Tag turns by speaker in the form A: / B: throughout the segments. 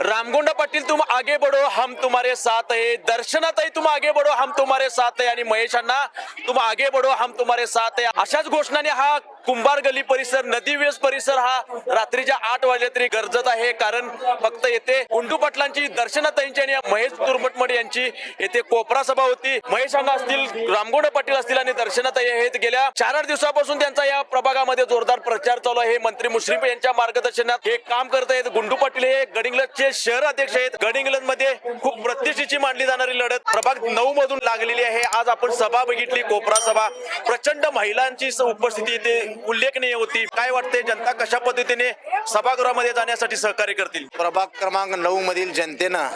A: रामगोंडा पाटील तुम आगे बढो हम तुम्हारे साथ आहे दर्शनाताई तुम आगे बढो हम तुम्हारे साथ है. आणि महेशांना तुम आगे बढो हम तुम्हारे साथ है. अशाच घोषणाने हा कुंभार गली परिसर नदी वेस परिसर हा रात्रीच्या आठ वाजे तरी गरजत आहे. कारण फक्त येथे गुंडू पाटलांची दर्शनाताईंची आणि महेश दुर्मटमड यांची येथे कोपरा सभा होती. महेशांना असतील रामगोंडा पाटील असतील आणि दर्शनाताई आहेत. गेल्या चार आठ दिवसापासून त्यांचा या प्रभागामध्ये जोरदार प्रचार चालू आहे. मंत्री मुश्रीफ यांच्या मार्गदर्शनात हे काम करत आहेत गुंडू पाटील हे शहर अध्यक्ष आहेत. गडिंग्लजमध्ये खूप प्रतिष्ठेची मांडली जाणारी लढत. प्रभाग नऊ मधून लागलेली आहे. आज आपण सभा बघितली. कोपरा सभा. प्रचंड महिलांची उपस्थिती इथे उल्लेखनीय होती. काय वाटते जनता कशा पद्धतीने सभागृहामध्ये जाण्यासाठी सहकार्य करतील?
B: प्रभाग क्रमांक नऊ मधील जनतेनं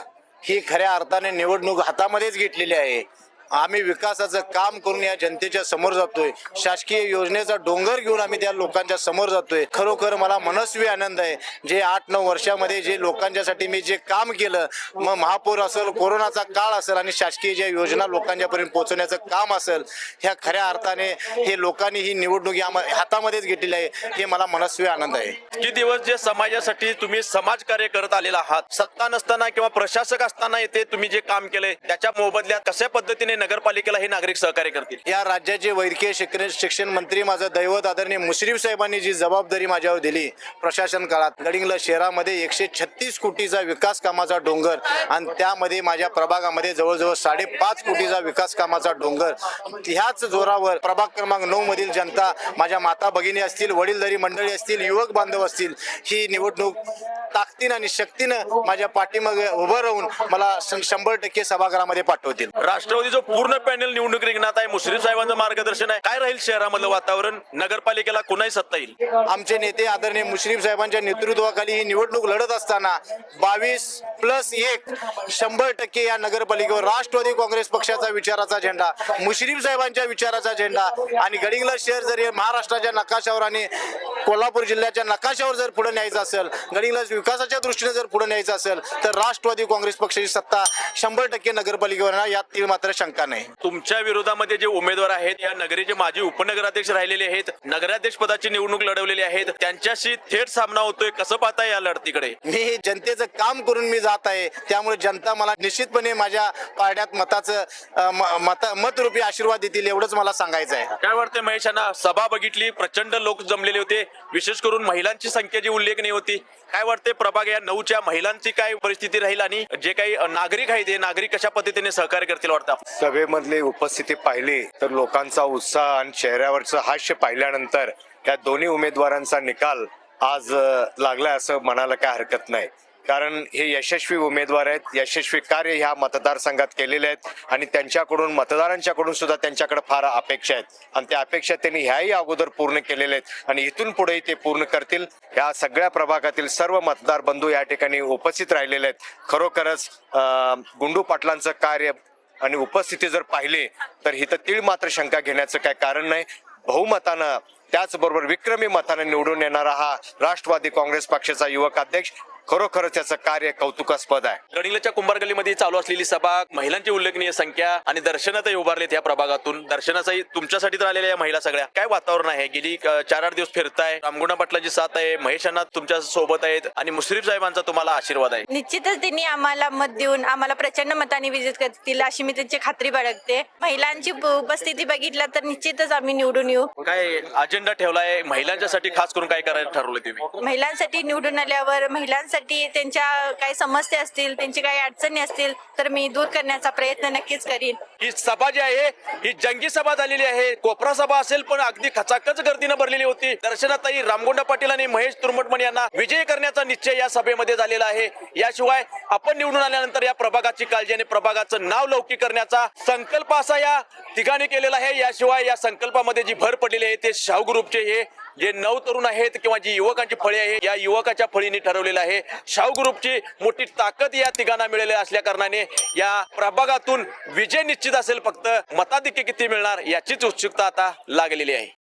B: ही खऱ्या अर्थाने निवडणूक हातामध्येच घेतलेली आहे. आम्ही विकासाचं काम करून या जनतेच्या समोर जातोय. शासकीय योजनेचा डोंगर घेऊन आम्ही त्या लोकांच्या समोर जातोय. खरोखर मला मनस्वी आनंद आहे. जे आठ नऊ वर्षामध्ये जे लोकांच्यासाठी मी जे काम केलं मग महापौर असेल कोरोनाचा काळ असेल आणि शासकीय ज्या योजना लोकांच्यापर्यंत पोहोचवण्याचं काम असेल ह्या खऱ्या अर्थाने हे लोकांनी ही निवडणूक या हातामध्येच घेतलेली आहे हे मला मनस्वी आनंद आहे.
A: किती दिवस जे समाजासाठी तुम्ही समाजकार्य करत आलेला आहात? सत्ता नसताना किंवा प्रशासक असताना येथे तुम्ही जे काम केलंय त्याच्या मोबदल्यात कशा पद्धतीने नगरपालिकेला हे नागरिक सहकार्य करतील.
B: या राज्याचे वैद्यकीय शिक्षण शिक्षण मंत्री माझं दैवत आदरणीय मुश्रीफ साहेबांनी जी जबाबदारी माझ्यावर दिली प्रशासन काळात गडिंगला शहरामध्ये एकशे छत्तीस कोटीचा विकास कामाचा डोंगर आणि त्यामध्ये माझ्या प्रभागामध्ये जवळजवळ साडेपाच कोटीचा विकास कामाचा डोंगर. ह्याच जोरावर प्रभाग क्रमांक नऊ मधील जनता माझ्या माता भगिनी असतील वडीलधारी मंडळी असतील युवक बांधव असतील ही निवडणूक ताकदीनं आणि शक्तीनं माझ्या पाठीमागे उभं राहून मला शंभर टक्के सभागृहामध्ये पाठवतील.
A: राष्ट्रवादीचं पूर्ण पॅनल निवडणूक रिंगणात आहे. मुश्रीफ साहेबांचं मार्गदर्शन आहे. काय राहील शहरामधलं वातावरण? नगरपालिकेला कुणाही सत्ता येईल?
B: आमचे नेते आदरणीय मुश्रीफ साहेबांच्या नेतृत्वाखाली ही निवडणूक लढत असताना बावीस प्लस एक शंभर टक्के या नगरपालिकेवर राष्ट्रवादी काँग्रेस पक्षाचा विचाराचा झेंडा मुश्रीफ साहेबांच्या विचाराचा झेंडा आणि गडिंगला शहर जर हे महाराष्ट्राच्या नकाशावर आणि कोल्हापूर जिल्ह्याच्या नकाशावर जर पुढे न्यायचं असेल गडिंगला विकासाच्या दृष्टीने जर पुढे न्यायचं असेल तर राष्ट्रवादी काँग्रेस पक्षाची सत्ता शंभर टक्के नगरपालिकेवर यात मात्र शंका नाही?
A: तुमच्या विरोधामध्ये जे उमेदवार आहेत या नगरीचे माजी उपनगराध्यक्ष राहिलेले आहेत नगराध्यक्ष पदाची निवडणूक लढवलेली आहेत त्यांच्याशी थेट सामना होतोय. कसं पाहताय या लढतीकडे?
B: मी जनतेचं काम करून मी जात आहे. त्यामुळे जनता मला निश्चितपणे माझ्या पारड्यात मताचं मत मतरूपी आशीर्वाद देतील एवढंच मला सांगायचं आहे.
A: काय वाटतंय महेशांना सभा बघितली प्रचंड लोक जमलेले होते. विशेष करून महिलांची संख्या जी उल्लेखनीय होती. काय वाटते प्रभाग या नऊच्या महिलांची काय परिस्थिती राहील आणि जे काही नागरिक आहेत हे नागरिक कशा पद्धतीने सहकार्य करतील वाटतं?
C: सभेमधली उपस्थिती पाहिली तर लोकांचा उत्साह आणि चेहऱ्यावरचं हास्य पाहिल्यानंतर या दोन्ही उमेदवारांचा निकाल आज लागला लागलाय असं म्हणायला काय हरकत नाही. कारण हे यशस्वी उमेदवार आहेत यशस्वी कार्य ह्या मतदारसंघात केलेले आहेत आणि त्यांच्याकडून मतदारांच्याकडून सुद्धा त्यांच्याकडे फार अपेक्षा आहेत. आणि त्या अपेक्षा त्यांनी ह्याही अगोदर पूर्ण केलेल्या आहेत आणि इथून पुढेही ते पूर्ण करतील. या सगळ्या प्रभागातील सर्व मतदार बंधू या ठिकाणी उपस्थित राहिलेले आहेत. खरोखरच गुंडू पाटलांचं कार्य आणि उपस्थिती जर पाहिले तर हिथं तीळ मात्र शंका घेण्याचं काय कारण नाही. बहुमतानं त्याचबरोबर विक्रमी मतानं निवडून येणारा हा राष्ट्रवादी काँग्रेस पक्षाचा युवक अध्यक्ष खरोखरच त्याचं कार्य कौतुकास्पद आहे.
A: गडिंगलच्या कुंभार गलीमध्ये चालू असलेली सभा महिलांची उल्लेखनीय संख्या आणि दर्शनातही उभारलेत या प्रभागातून. दर्शनाचाही तुमच्यासाठी तर आलेल्या या महिला सगळ्या. काय वातावरण आहे? गेली चार आठ दिवस फिरताय. रामगुणा पाटलाची साथ आहे. महेशांना तुमच्यासोबत आहेत. आणि मुश्रीफ साहेबांचा तुम्हाला आशीर्वाद आहे.
D: निश्चितच त्यांनी आम्हाला मत देऊन आम्हाला प्रचंड मताने विजिट करतील अशी मी त्यांची खात्री बाळगते. महिलांची उपस्थिती बघितलं तर निश्चितच आम्ही निवडून येऊ.
A: काय अजेंडा ठेवलाय? महिलांच्यासाठी खास करून काय करायला ठरवलंय तुम्ही?
D: महिलांसाठी निवडून आल्यावर महिलांसाठी त्यांच्या काही समस्या असतील त्यांची काही अडचणी असतील तर मी दूर करण्याचा प्रयत्न नक्कीच करीन.
A: ही सभा जी आहे ही जंगी सभा झालेली आहे. कोपरा सभा असेल पण अगदी खचाखच गर्दीनं भरलेली होती. दर्शनाताई रामगोंडा पाटील आणि महेश तुरमटमण यांना विजय करण्याचा निश्चय या सभेमध्ये झालेला आहे. याशिवाय आपण निवडून आल्यानंतर या प्रभागाची काळजी आणि प्रभागाचं नाव लौकिक करण्याचा संकल्प असा या ठिकाणी केलेला आहे. याशिवाय या संकल्पामध्ये जी भर पडलेली आहे ते शाहू ग्रुपचे हे जे नऊ तरुण आहेत किंवा जी युवकांची फळी आहे या युवकाच्या फळीने ठरवलेलं आहे. शाहू ग्रुपची मोठी ताकद या तिघांना मिळालेली असल्या कारणाने या प्रभागातून विजय निश्चित असेल फक्त मताधिक्य किती मिळणार याचीच उत्सुकता आता लागलेली आहे.